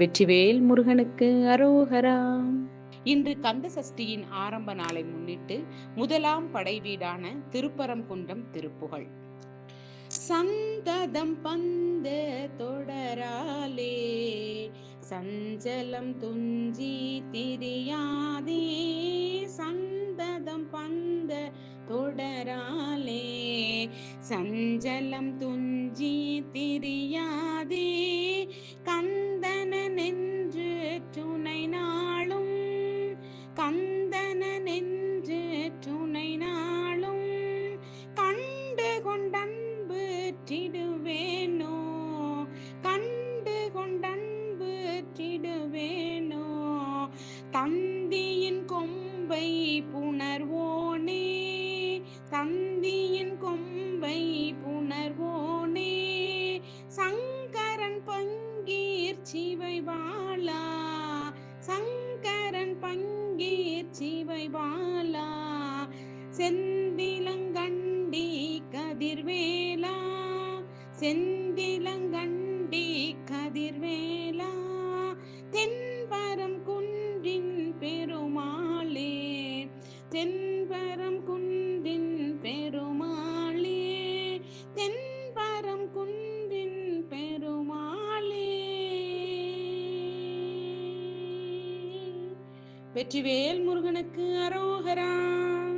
வெற்றிவேல் முருகனுக்கு அரோகரா. இன்று கந்த சஷ்டியின் ஆரம்ப நாளை முன்னிட்டு முதலாம் படை வீடான திருப்பரங்குன்றம் திருப்புகழ். சந்ததம் பந்த தொடராலே சஞ்சலம் துஞ்சி திரியாதே சந்ததம் பந்த தொடராலே சஞ்சலம் துஞ்சி திரி தந்தியின் கொம்பை புணர்வோனே தந்தியின் கொம்பை புணர்வோனே சங்கரன் பங்கீர் சிவை வாழா சங்கரன் பங்கீர் சிவை வாழா செந்திலங்கண்டி கதிர்வேலா செந்திலங்கண்டி கதிர்வேலா. தென்பரம் குன்றின் பெருமாளே தென்பரம் குன்றின் பெருமாளே. வெற்றிவேல் முருகனுக்கு அரோகரா.